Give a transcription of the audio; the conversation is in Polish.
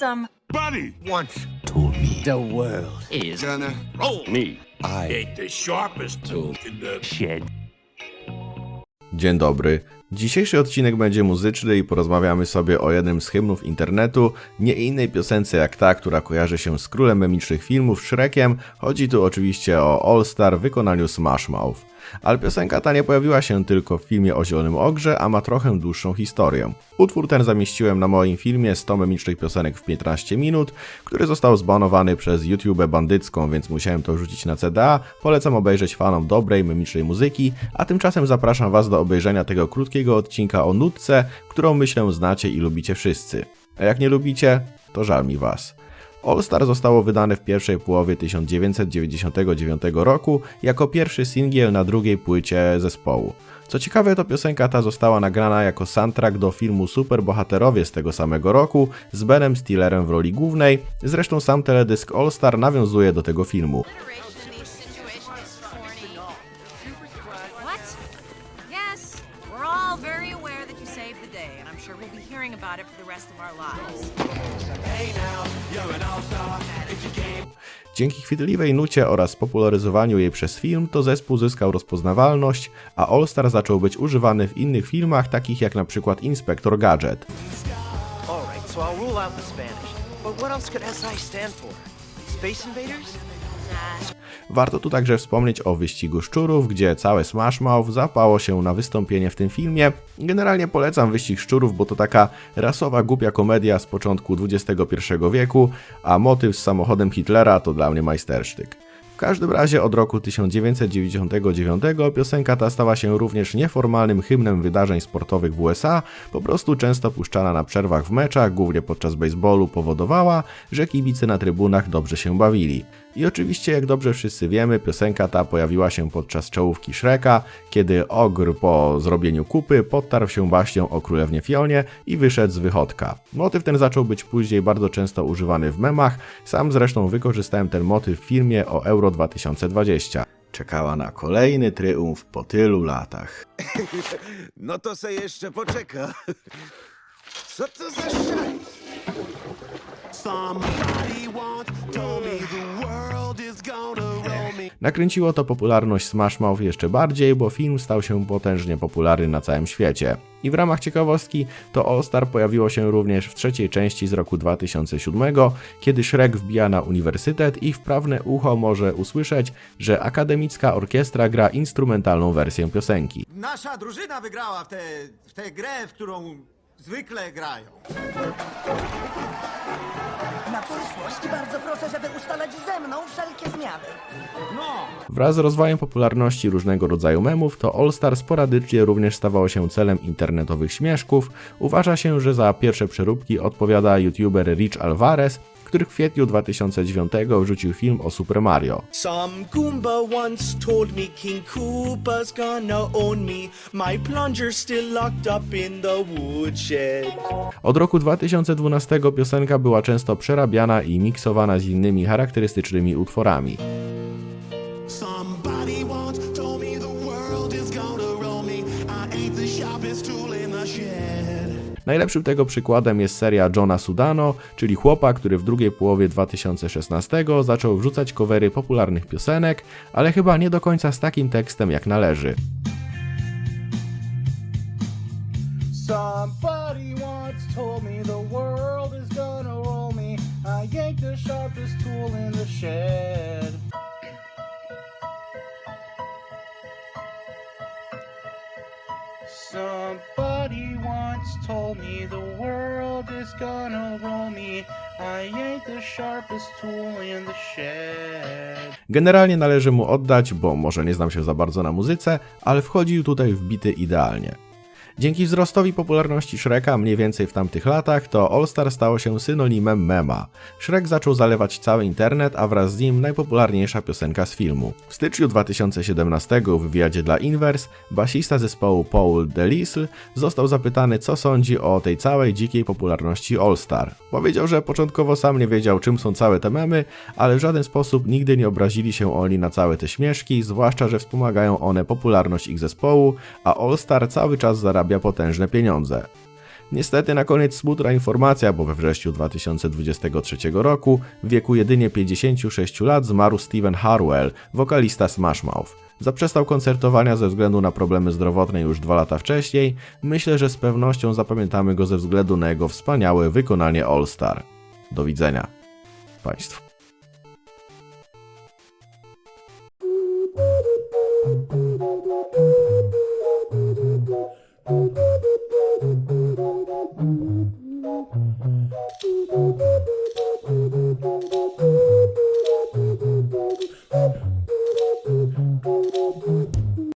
some. Buddy! Once. The world Is Gonna roll me. I ain't the sharpest tool in the Shed. Dzień dobry. Dzisiejszy odcinek będzie muzyczny i porozmawiamy sobie o jednym z hymnów internetu, nie innej piosence jak ta, która kojarzy się z królem memicznych filmów Shrekiem. Chodzi tu oczywiście o All Star w wykonaniu Smash Mouth. Ale piosenka ta nie pojawiła się tylko w filmie o Zielonym Ogrze, a ma trochę dłuższą historię. Utwór ten zamieściłem na moim filmie 100 memicznych piosenek w 15 minut, który został zbanowany przez YouTube bandycką, więc musiałem to wrzucić na CDA. Polecam obejrzeć fanom dobrej memicznej muzyki, a tymczasem zapraszam Was do obejrzenia tego krótkiego odcinka o nutce, którą myślę znacie i lubicie wszyscy. A jak nie lubicie, to żal mi Was. All Star zostało wydane w pierwszej połowie 1999 roku jako pierwszy singiel na drugiej płycie zespołu. Co ciekawe, to piosenka ta została nagrana jako soundtrack do filmu Superbohaterowie z tego samego roku z Benem Stillerem w roli głównej. Zresztą sam teledysk All Star nawiązuje do tego filmu. Dzięki chwytliwej nucie oraz popularyzowaniu jej przez film, to zespół zyskał rozpoznawalność, a All Star zaczął być używany w innych filmach, takich jak na przykład Inspector Gadget. Space Invaders? Warto tu także wspomnieć o wyścigu szczurów, gdzie całe Smash Mouth zapało się na wystąpienie w tym filmie. Generalnie polecam wyścig szczurów, bo to taka rasowa, głupia komedia z początku XXI wieku, a motyw z samochodem Hitlera to dla mnie majstersztyk. W każdym razie od roku 1999 piosenka ta stała się również nieformalnym hymnem wydarzeń sportowych w USA, po prostu często puszczana na przerwach w meczach, głównie podczas baseballu, powodowała, że kibice na trybunach dobrze się bawili. I oczywiście, jak dobrze wszyscy wiemy, piosenka ta pojawiła się podczas czołówki Shreka, kiedy ogr po zrobieniu kupy podtarł się baśnią o królewnie Fionie i wyszedł z wychodka. Motyw ten zaczął być później bardzo często używany w memach, sam zresztą wykorzystałem ten motyw w filmie o Euro 2020. Czekała na kolejny triumf po tylu latach. No to se jeszcze poczeka. Co to za szajs? Somebody once told me Nakręciło to popularność Smash Mouth jeszcze bardziej, bo film stał się potężnie popularny na całym świecie. I w ramach ciekawostki, to All Star pojawiło się również w trzeciej części z roku 2007, kiedy Shrek wbija na uniwersytet i wprawne ucho może usłyszeć, że akademicka orkiestra gra instrumentalną wersję piosenki. Nasza drużyna wygrała w tę w tę grę, w którą zwykle grają. Proszę, żeby ustalać ze mną wszelkie zmiany. No, Wraz z rozwojem popularności różnego rodzaju memów, to All Star sporadycznie również stawało się celem internetowych śmieszków. Uważa się, że za pierwsze przeróbki odpowiada youtuber Rich Alvarez, który w kwietniu 2009 wrzucił film o Super Mario. Some Goomba once told me King Koopa's gonna own me. My plunger's still locked up in the woodshed. Od roku 2012 piosenka była często przerabiana i miksowana z innymi charakterystycznymi utworami. Najlepszym tego przykładem jest seria Johna Sudano, czyli chłopa, który w drugiej połowie 2016 zaczął wrzucać covery popularnych piosenek, ale chyba nie do końca z takim tekstem jak należy. Somebody once told me the world is gonna roll me. I the sharpest tool in the shed. Once told me the world is gonna roll me. I ain't the sharpest tool in the shed. Generalnie należy mu oddać, bo może nie znam się za bardzo na muzyce, ale wchodził tutaj wbity idealnie. Dzięki wzrostowi popularności Shreka mniej więcej w tamtych latach, to All Star stało się synonimem mema. Shrek zaczął zalewać cały internet, a wraz z nim najpopularniejsza piosenka z filmu. W styczniu 2017 w wywiadzie dla Inverse basista zespołu Paul DeLisle został zapytany, co sądzi o tej całej dzikiej popularności All Star. Powiedział, że początkowo sam nie wiedział, czym są całe te memy, ale w żaden sposób nigdy nie obrazili się oni na całe te śmieszki, zwłaszcza, że wspomagają one popularność ich zespołu, a All Star cały czas zarabia potężne pieniądze. Niestety na koniec smutna informacja, bo we wrześniu 2023 roku w wieku jedynie 56 lat zmarł Steven Harwell, wokalista Smash Mouth. Zaprzestał koncertowania ze względu na problemy zdrowotne już dwa lata wcześniej. Myślę, że z pewnością zapamiętamy go ze względu na jego wspaniałe wykonanie All Star. Do widzenia Państwu.